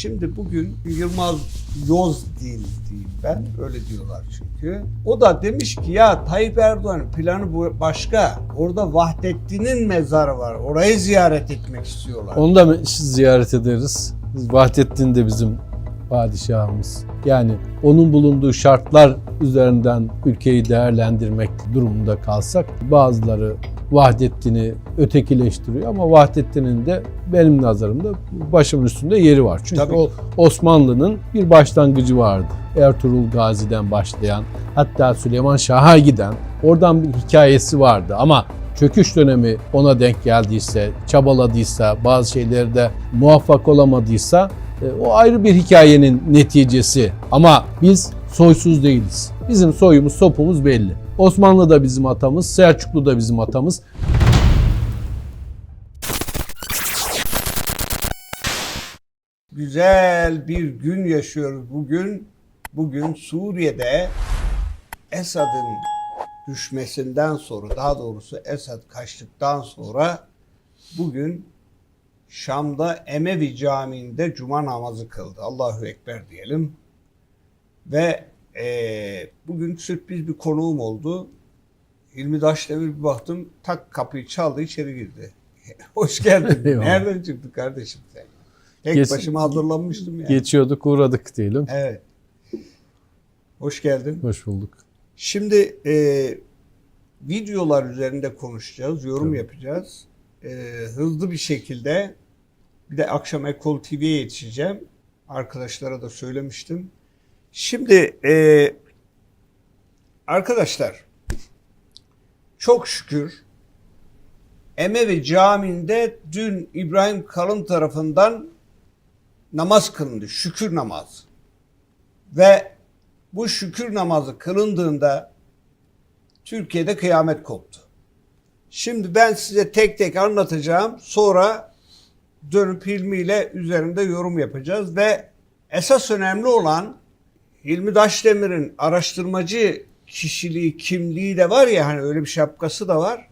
Şimdi bugün Yılmaz Yoz değil diyeyim ben. Öyle diyorlar çünkü. O da demiş ki ya Tayyip Erdoğan'ın planı başka. Orada Vahdettin'in mezarı var. Orayı ziyaret etmek istiyorlar. Onu da ziyaret ederiz. Vahdettin de bizim padişahımız. Yani onun bulunduğu şartlar üzerinden ülkeyi değerlendirmek durumunda kalsak bazıları Vahdettin'i ötekileştiriyor ama Vahdettin'in de benim nazarımda başımın üstünde yeri var. Çünkü Tabii. o Osmanlı'nın bir başlangıcı vardı. Ertuğrul Gazi'den başlayan hatta Süleyman Şah'a giden oradan bir hikayesi vardı ama çöküş dönemi ona denk geldiyse, çabaladıysa, bazı şeylerde muvaffak olamadıysa e, o ayrı bir hikayenin neticesi. Ama biz soysuz değiliz. Bizim soyumuz, sopumuz belli. Osmanlı da bizim atamız, Selçuklu da bizim atamız. Güzel bir gün yaşıyoruz bugün. Bugün Suriye'de Esad'ın düşmesinden sonra, daha doğrusu Esad kaçtıktan sonra bugün Şam'da Emevi Camii'nde cuma namazı kıldı. Allahu Ekber diyelim. Ve eee, bugün sürpriz bir konuğum oldu. Hilmi Daşdemir bir baktım tak kapıyı çaldı içeri girdi. Hoş geldin. Eyvallah. Nereden çıktı kardeşim sen? Tek Geç- başıma hazırlanmıştım ya. Geçiyorduk, uğradık diyelim. Evet. Hoş geldin. Hoş bulduk. Şimdi e, videolar üzerinde konuşacağız, yorum Tabii. yapacağız. E, hızlı bir şekilde bir de akşam Ekol TV'ye yetişeceğim. Arkadaşlara da söylemiştim. Şimdi e, arkadaşlar çok şükür Emevi Camii'nde dün İbrahim Kalın tarafından namaz kılındı. Şükür namazı. Ve bu şükür namazı kılındığında Türkiye'de kıyamet koptu. Şimdi ben size tek tek anlatacağım. Sonra dönüp Hilmi üzerinde yorum yapacağız ve esas önemli olan Hilmi Daşdemir'in araştırmacı kişiliği, kimliği de var ya hani öyle bir şapkası da var.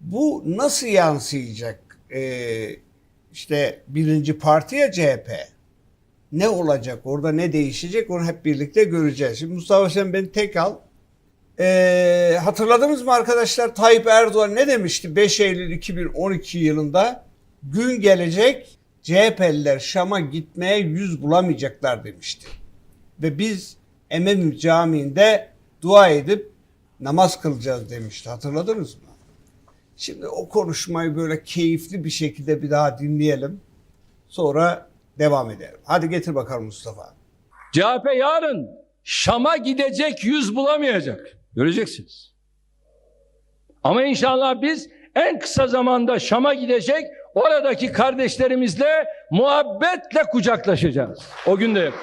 Bu nasıl yansıyacak? Ee, işte birinci partiye CHP ne olacak orada ne değişecek onu hep birlikte göreceğiz. Şimdi Mustafa sen beni tek al. Ee, hatırladınız mı arkadaşlar Tayyip Erdoğan ne demişti 5 Eylül 2012 yılında gün gelecek CHP'liler Şam'a gitmeye yüz bulamayacaklar demişti. Ve biz Emevi Camii'nde dua edip namaz kılacağız demişti. Hatırladınız mı? Şimdi o konuşmayı böyle keyifli bir şekilde bir daha dinleyelim. Sonra devam edelim. Hadi getir bakalım Mustafa. CHP yarın Şam'a gidecek yüz bulamayacak. Göreceksiniz. Ama inşallah biz en kısa zamanda Şam'a gidecek oradaki kardeşlerimizle muhabbetle kucaklaşacağız. O gün de yakın.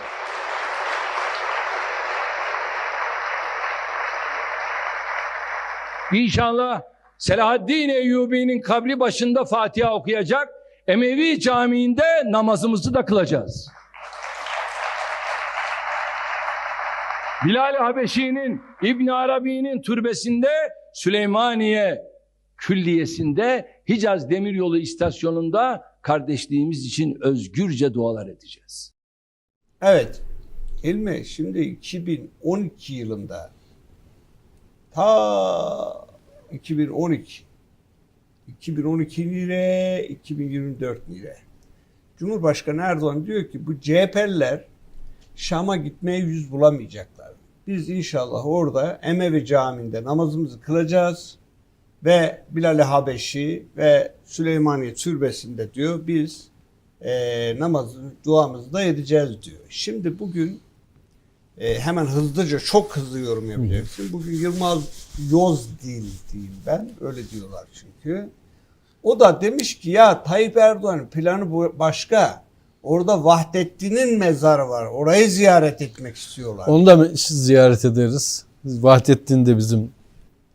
İnşallah Selahaddin Eyyubi'nin kabri başında Fatiha okuyacak. Emevi Camii'nde namazımızı da kılacağız. Bilal Habeşi'nin İbn Arabi'nin türbesinde Süleymaniye Külliyesi'nde Hicaz Demiryolu istasyonunda kardeşliğimiz için özgürce dualar edeceğiz. Evet. Hilmi şimdi 2012 yılında ta 2012 2012 lira 2024 lira Cumhurbaşkanı Erdoğan diyor ki bu CHP'liler Şam'a gitmeye yüz bulamayacaklar. Biz inşallah orada Emevi Camii'nde namazımızı kılacağız ve Bilal-i Habeşi ve Süleymaniye Türbesi'nde diyor biz e, namazı, duamızı da edeceğiz diyor. Şimdi bugün e, hemen hızlıca çok hızlı yorum yapacaksın. Bugün Yılmaz Yoz değil diyeyim ben. Öyle diyorlar çünkü. O da demiş ki ya Tayyip Erdoğan'ın planı bu başka. Orada Vahdettin'in mezarı var. Orayı ziyaret etmek istiyorlar. Onu da ziyaret ederiz. Vahdettin de bizim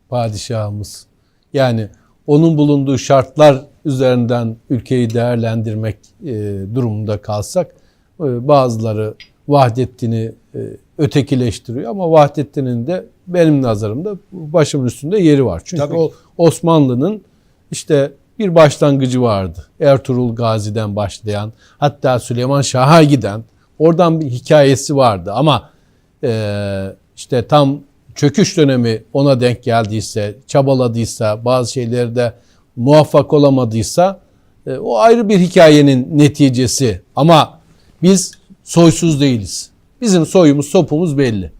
padişahımız. Yani onun bulunduğu şartlar üzerinden ülkeyi değerlendirmek e, durumunda kalsak e, bazıları Vahdettin'i e, ötekileştiriyor ama Vahdettin'in de benim nazarımda başımın üstünde yeri var. Çünkü Tabii. o Osmanlı'nın işte bir başlangıcı vardı. Ertuğrul Gazi'den başlayan hatta Süleyman Şah'a giden oradan bir hikayesi vardı ama eee, işte tam çöküş dönemi ona denk geldiyse, çabaladıysa, bazı şeylerde muvaffak olamadıysa e, o ayrı bir hikayenin neticesi. Ama biz soysuz değiliz. Bizim soyumuz, sopumuz belli.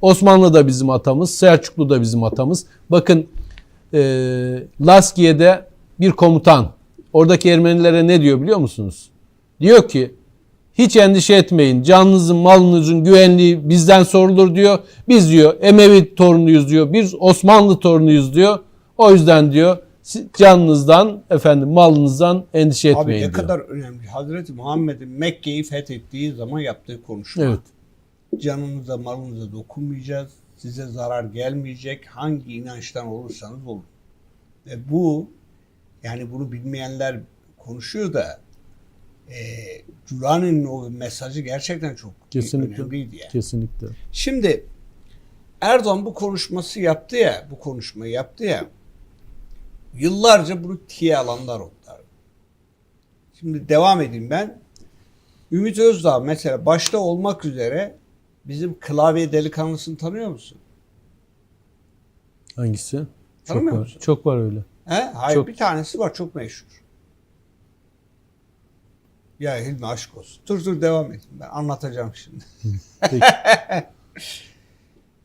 Osmanlı da bizim atamız, Selçuklu da bizim atamız. Bakın e, Laskiye'de bir komutan oradaki Ermenilere ne diyor biliyor musunuz? Diyor ki hiç endişe etmeyin. Canınızın, malınızın güvenliği bizden sorulur diyor. Biz diyor Emevi torunuyuz diyor. Biz Osmanlı torunuyuz diyor. O yüzden diyor canınızdan, efendim malınızdan endişe Abi etmeyin ne diyor. kadar önemli. Hazreti Muhammed'in Mekke'yi fethettiği zaman yaptığı konuşma. Evet. Canınıza malınıza dokunmayacağız. Size zarar gelmeyecek. Hangi inançtan olursanız olun. Ve bu yani bunu bilmeyenler konuşuyor da e, Cürani'nin o mesajı gerçekten çok Kesinlikle. önemliydi yani. Kesinlikle. Şimdi Erdoğan bu konuşması yaptı ya, bu konuşmayı yaptı ya. Yıllarca bunu tiye alanlar oldular. Şimdi devam edeyim ben. Ümit Özdağ mesela başta olmak üzere bizim klavye delikanlısını tanıyor musun? Hangisi? Çok Tanımıyor var. musun? Çok var öyle. He? Hayır Çok- bir tanesi var çok meşhur. Ya Hilmi aşk olsun. Dur dur devam edeyim ben anlatacağım şimdi. Peki.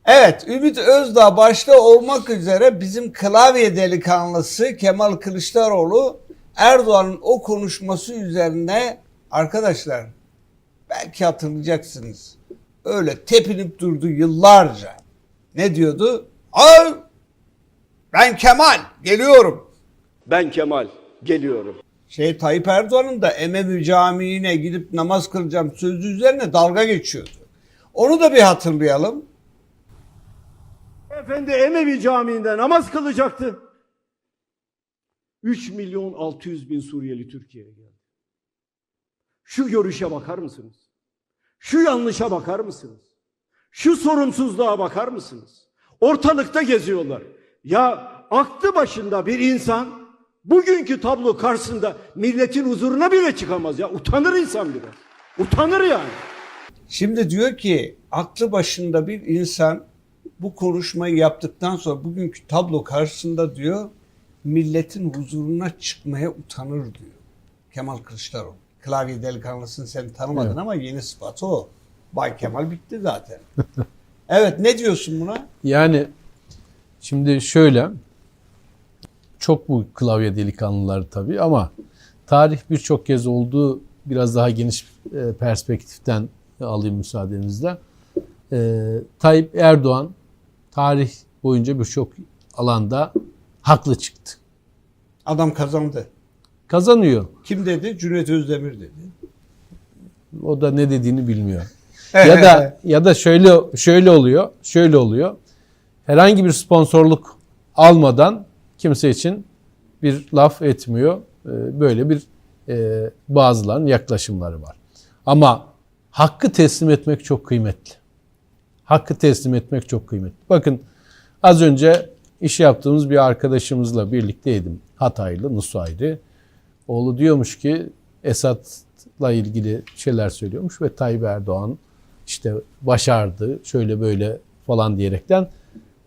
Evet, Ümit Özdağ başta olmak üzere bizim klavye delikanlısı Kemal Kılıçdaroğlu Erdoğan'ın o konuşması üzerine arkadaşlar belki hatırlayacaksınız. Öyle tepinip durdu yıllarca. Ne diyordu? Ay ben Kemal geliyorum. Ben Kemal geliyorum. Şey Tayyip Erdoğan'ın da Emevi Camii'ne gidip namaz kılacağım sözü üzerine dalga geçiyordu. Onu da bir hatırlayalım. Efendi Emevi Camii'nde namaz kılacaktı. 3 milyon 600 bin Suriyeli Türkiye'ye geldi. Şu görüşe bakar mısınız? Şu yanlışa bakar mısınız? Şu sorumsuzluğa bakar mısınız? Ortalıkta geziyorlar. Ya aklı başında bir insan bugünkü tablo karşısında milletin huzuruna bile çıkamaz ya. Utanır insan biraz. Utanır yani. Şimdi diyor ki aklı başında bir insan bu konuşmayı yaptıktan sonra bugünkü tablo karşısında diyor milletin huzuruna çıkmaya utanır diyor. Kemal Kılıçdaroğlu. Klavye delikanlısını sen tanımadın Evet. ama yeni sıfatı o. Bay Kemal bitti zaten. evet ne diyorsun buna? Yani şimdi şöyle çok bu klavye delikanlıları tabii ama tarih birçok kez olduğu biraz daha geniş e, perspektiften alayım müsaadenizle. E, Tayyip Erdoğan tarih boyunca birçok alanda haklı çıktı. Adam kazandı. Kazanıyor. Kim dedi? Cüneyt Özdemir dedi. O da ne dediğini bilmiyor. ya da ya da şöyle şöyle oluyor. Şöyle oluyor. Herhangi bir sponsorluk almadan kimse için bir laf etmiyor. Ee, Böyle bir e, bazılarının yaklaşımları var. Ama hakkı teslim etmek çok kıymetli. Hakkı teslim etmek çok kıymetli. Bakın az önce iş yaptığımız bir arkadaşımızla birlikteydim. Hataylı, Nusayri. Oğlu diyormuş ki Esad'la ilgili şeyler söylüyormuş ve Tayyip Erdoğan işte başardı şöyle böyle falan diyerekten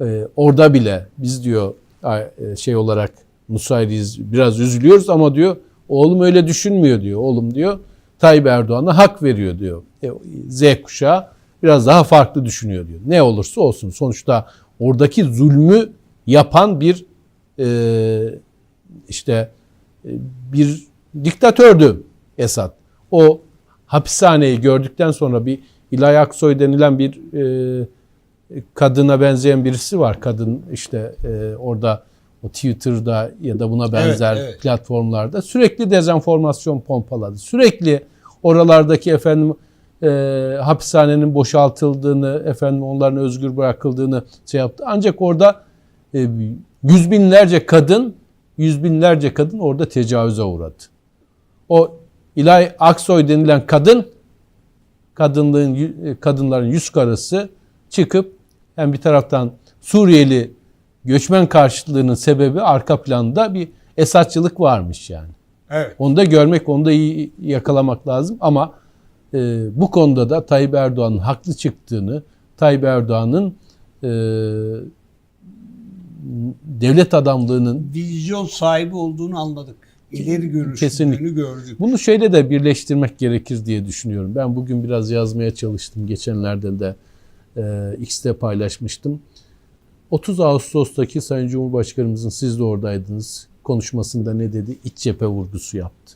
e, orada bile biz diyor e, şey olarak Nusayri'yiz biraz üzülüyoruz ama diyor oğlum öyle düşünmüyor diyor. Oğlum diyor Tayyip Erdoğan'a hak veriyor diyor. E, Z kuşağı biraz daha farklı düşünüyor diyor. Ne olursa olsun sonuçta oradaki zulmü yapan bir e, işte e, bir diktatördü Esad. O hapishaneyi gördükten sonra bir İlay Aksoy denilen bir e, kadına benzeyen birisi var. Kadın işte e, orada o Twitter'da ya da buna benzer evet. platformlarda sürekli dezenformasyon pompaladı. Sürekli oralardaki efendim e, hapishanenin boşaltıldığını, efendim onların özgür bırakıldığını şey yaptı. Ancak orada e, yüz binlerce kadın, yüz binlerce kadın orada tecavüze uğradı. O İlay Aksoy denilen kadın, kadınlığın yü- kadınların yüz karası çıkıp hem bir taraftan Suriyeli göçmen karşıtlığının sebebi arka planda bir Esatçılık varmış yani. Evet. Onu da görmek, onu da iyi yakalamak lazım ama e, bu konuda da Tayyip Erdoğan'ın haklı çıktığını, Tayyip Erdoğan'ın e, devlet adamlığının Vizyon sahibi olduğunu anladık. İleri görüşlülüğünü gördük. Bunu şeyle de birleştirmek gerekir diye düşünüyorum. Ben bugün biraz yazmaya çalıştım. Geçenlerde de e, X'te paylaşmıştım. 30 Ağustos'taki Sayın Cumhurbaşkanımızın siz de oradaydınız konuşmasında ne dedi? İç cephe vurgusu yaptı.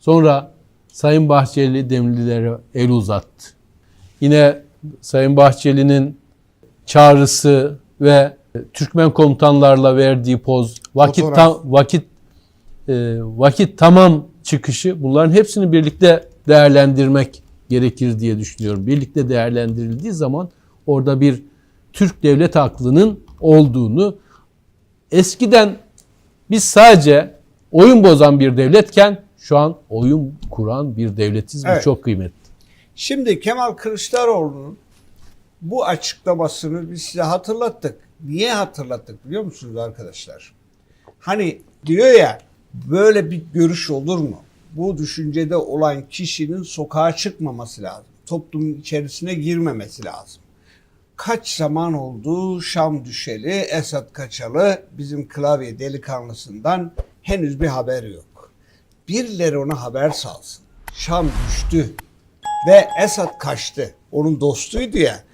Sonra Sayın Bahçeli Demirlilere el uzattı. Yine Sayın Bahçeli'nin çağrısı ve Türkmen komutanlarla verdiği poz, vakit Fotoğraf. tam vakit e, vakit tamam çıkışı bunların hepsini birlikte değerlendirmek gerekir diye düşünüyorum. Birlikte değerlendirildiği zaman orada bir Türk devlet aklının olduğunu eskiden biz sadece oyun bozan bir devletken şu an oyun kuran bir devletiz. Bu Evet. çok kıymetli. Şimdi Kemal Kılıçdaroğlu'nun bu açıklamasını biz size hatırlattık. Niye hatırlattık biliyor musunuz arkadaşlar? Hani diyor ya böyle bir görüş olur mu? Bu düşüncede olan kişinin sokağa çıkmaması lazım. Toplumun içerisine girmemesi lazım. Kaç zaman oldu Şam düşeli, Esad kaçalı, bizim klavye delikanlısından henüz bir haber yok. Birileri ona haber salsın. Şam düştü ve Esad kaçtı. Onun dostuydu ya.